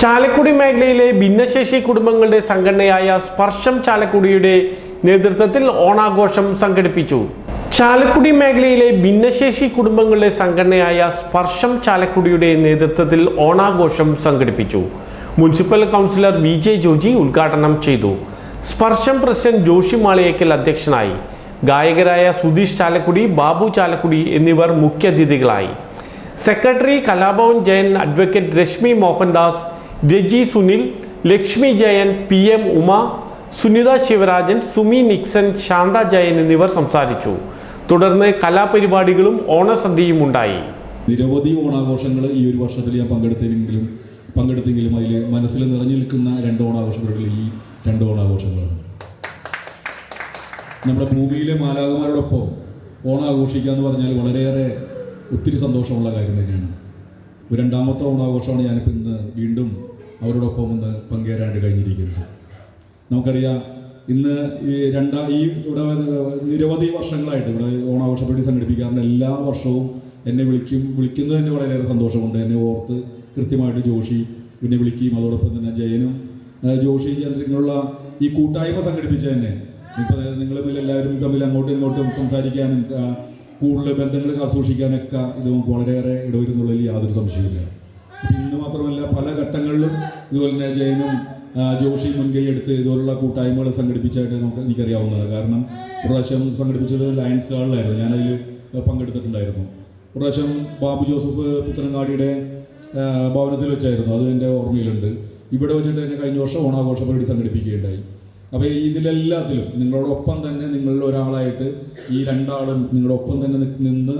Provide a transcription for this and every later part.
ചാലക്കുടി മേഖലയിലെ ഭിന്നശേഷി കുടുംബങ്ങളുടെ സംഘടനയായ സ്പർശം ചാലക്കുടിയുടെ നേതൃത്വത്തിൽ ഓണാഘോഷം സംഘടിപ്പിച്ചു. ചാലക്കുടി മേഖലയിലെ ഭിന്നശേഷി കുടുംബങ്ങളുടെ സംഘടനയായ സ്പർശം ചാലക്കുടിയുടെ നേതൃത്വത്തിൽ ഓണാഘോഷം സംഘടിപ്പിച്ചു. Municipal councillor V J Joji ഉദ്ഘാടനം ചെയ്തു. സ്പർശം പ്രസിഡന്റ് ജോഷി മാളിയേക്കൽ അധ്യക്ഷനായി. ഗായകരായ സുധീഷ് ചാലക്കുടി ബാബു ചാലക്കുടി എന്നിവർ മുഖ്യാതിഥികളായി secretary Kalabhavan Jayan advocate Rashmi Mohandas Reji Sunil Lakshmi Jayan P M Uma Sunitha Sivarajan Sumi Nixon Shantha Jayan എന്നിവർ സംസാരിച്ചു. തുടർന്ന് കലാപരിപാടികളും ഓണസദ്യയും ഉണ്ടായി നിരവധി ഓണാഘോഷങ്ങൾ ഈ ഒരു വർഷത്തിൽ ഞാൻ പങ്കെടുത്തെങ്കിലും പങ്കെടുത്തെങ്കിലും അതിൽ മനസ്സിൽ നിറഞ്ഞു നിൽക്കുന്ന രണ്ട് ഓണാഘോഷങ്ങളിൽ ഈ രണ്ട് ഓണാഘോഷങ്ങളാണ്. നമ്മുടെ ഭൂമിയിലെ മാലാകമാരോടൊപ്പം ഓണാഘോഷിക്കുക എന്ന് പറഞ്ഞാൽ വളരെയേറെ ഒത്തിരി സന്തോഷമുള്ള കാര്യം തന്നെയാണ്. ഒരു രണ്ടാമത്തെ ഓണാഘോഷമാണ് ഞാനിപ്പോൾ ഇന്ന് വീണ്ടും അവരോടൊപ്പം ഒന്ന് പങ്കുചേരാണ്ട് കഴിഞ്ഞിരിക്കുന്നത്. നമുക്കറിയാം ഇന്ന് ഈ രണ്ടാ ഈ ഇവിടെ നിരവധി വർഷങ്ങളായിട്ട് ഇവിടെ ഓണാഘോഷ പരിപാടി സംഘടിപ്പിക്കാറുണ്ട്. എല്ലാ വർഷവും എന്നെ വിളിക്കും വിളിക്കുന്നത് തന്നെ വളരെയേറെ സന്തോഷമുണ്ട്. എന്നെ ഓർത്ത് കൃത്യമായിട്ട് ജോഷി പിന്നെ വിളിക്കുകയും അതോടൊപ്പം തന്നെ ജയനും ജോഷി ചന്ദ്രനുള്ള ഈ കൂട്ടായ്മ സംഘടിപ്പിച്ച തന്നെ. ഇപ്പം നിങ്ങൾ എല്ലാവരും തമ്മിൽ അങ്ങോട്ടും ഇങ്ങോട്ടും സംസാരിക്കാനും കൂടുതൽ ബന്ധങ്ങൾ കാസൂക്ഷിക്കാനൊക്കെ ഇത് വളരെയേറെ ഇടവരുന്നുള്ളതിൽ യാതൊരു സംശയവുമില്ല. ഇപ്പം ഇന്ന് മാത്രമല്ല പല ഘട്ടങ്ങളിലും ഇതുപോലെ തന്നെ ജയനും ജോഷി മുൻകൈ എടുത്ത് ഇതുപോലുള്ള കൂട്ടായ്മകൾ സംഘടിപ്പിച്ചായിട്ട് നമുക്ക് എനിക്കറിയാവുന്നതാണ്. കാരണം പ്രാവശ്യം സംഘടിപ്പിച്ചത് ലയൻസ് ഹാളിലായിരുന്നു ഞാനതിൽ പങ്കെടുത്തിട്ടുണ്ടായിരുന്നു. പ്രാവശ്യം ബാബു ജോസഫ് പുത്തനങ്ങാടിയുടെ ഭവനത്തിൽ വെച്ചായിരുന്നു. അത് എന്റെ ഓർമ്മയിലുണ്ട്. ഇവിടെ വെച്ചിട്ട് തന്നെ കഴിഞ്ഞ വർഷം ഓണാഘോഷ പരിപാടി സംഘടിപ്പിക്കുകയുണ്ടായി. അപ്പോൾ ഇതിലെല്ലാത്തിലും നിങ്ങളോടൊപ്പം തന്നെ നിങ്ങളിൽ ഒരാളായിട്ട് ഈ രണ്ടാളും നിങ്ങളോടൊപ്പം തന്നെ നിന്ന്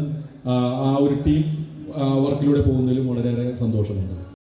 ആ ഒരു ടീം വർക്കിലൂടെ പോകുന്നതിലും വളരെയേറെ സന്തോഷമുണ്ട്.